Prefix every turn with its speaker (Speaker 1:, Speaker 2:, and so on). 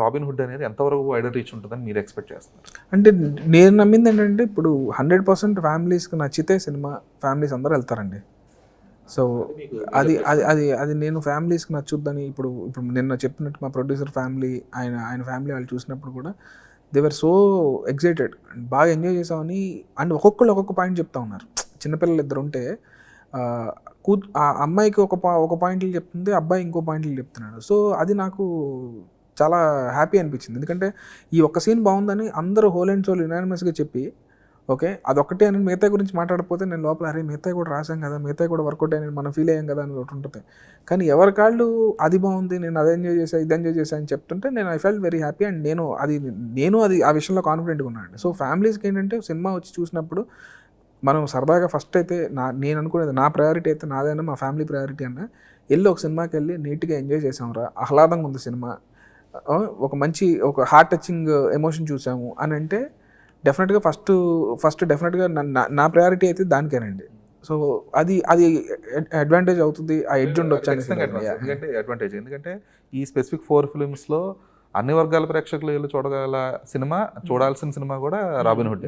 Speaker 1: Robin hood అనేది ఎంతవరకు wider reach ఉంటుందని మీరు ఎక్స్పెక్ట్ చేస్తున్నారు?
Speaker 2: అంటే నేను నమ్మింది ఏంటంటే ఇప్పుడు హండ్రెడ్ పర్సెంట్ ఫ్యామిలీస్కి నచ్చితే సినిమా ఫ్యామిలీస్ అందరూ వెళ్తారండి. సో అది అది అది అది నేను ఫ్యామిలీస్కి నచ్చుద్దని ఇప్పుడు ఇప్పుడు నిన్న చెప్పినట్టు మా ప్రొడ్యూసర్ ఫ్యామిలీ ఆయన ఆయన ఫ్యామిలీ వాళ్ళు చూసినప్పుడు కూడా దేవర్ సో ఎగ్జైటెడ్ బాగా ఎంజాయ్ చేసామని అండ్ ఒక్కొక్కళ్ళు ఒక్కొక్క పాయింట్ చెప్తా ఉన్నారు. చిన్నపిల్లలు ఇద్దరు ఉంటే కూ ఆ అమ్మాయికి ఒక పా ఒక పాయింట్లు చెప్తుంది అబ్బాయి ఇంకో పాయింట్లు చెప్తున్నాడు. సో అది నాకు చాలా హ్యాపీ అనిపించింది. ఎందుకంటే ఈ ఒక్క సీన్ బాగుందని అందరూ హోల్ అండ్ సోల్ యునానిమస్గా చెప్పి ఓకే అదొక్కటే అని మిగతా గురించి మాట్లాడకపోతే నేను లోపల అరే మిగతా కూడా రాసాం కదా మిగతా కూడా వర్కౌట్ అయ్యి మనం ఫీల్ అయ్యాం కదా అని ఒకటి ఉంటుంది. కానీ ఎవరి కాళ్ళు అది బాగుంది నేను అది ఎంజాయ్ చేశాను ఇది ఎంజాయ్ చేశాను అని చెప్తుంటే నేను I felt very happy and నేను అది నేను అది ఆ విషయంలో కాన్ఫిడెంట్గా ఉన్నాను సో ఫ్యామిలీస్కి ఏంటంటే సినిమా వచ్చి చూసినప్పుడు మనం సరదాగా ఫస్ట్ అయితే నా నేను అనుకునేది నా ప్రయారిటీ అయితే నాదైనా మా ఫ్యామిలీ ప్రయారిటీ అన్న వెళ్ళి ఒక సినిమాకి వెళ్ళి నీట్గా ఎంజాయ్ చేసాంరా ఆహ్లాదంగా ఉంది సినిమా. ఒక మంచి ఒక హార్ట్ టచింగ్ ఎమోషన్ చూసాము అని అంటే డెఫినెట్గా ఫస్ట్ ఫస్ట్ డెఫినెట్గా నా- నా ప్రయారిటీ అయితే దానికేనండి. సో అది అది అడ్వాంటేజ్ అవుతుంది ఆ ఎడ్జ్ ఉండొచ్చు.
Speaker 1: ఎందుకంటే అడ్వాంటేజ్ ఎందుకంటే ఈ స్పెసిఫిక్ ఫోర్ ఫిల్మ్స్లో అన్ని వర్గాల ప్రేక్షకులు వీళ్ళు చూడగల సినిమా చూడాల్సిన సినిమా కూడా రాబిన్ హుడ్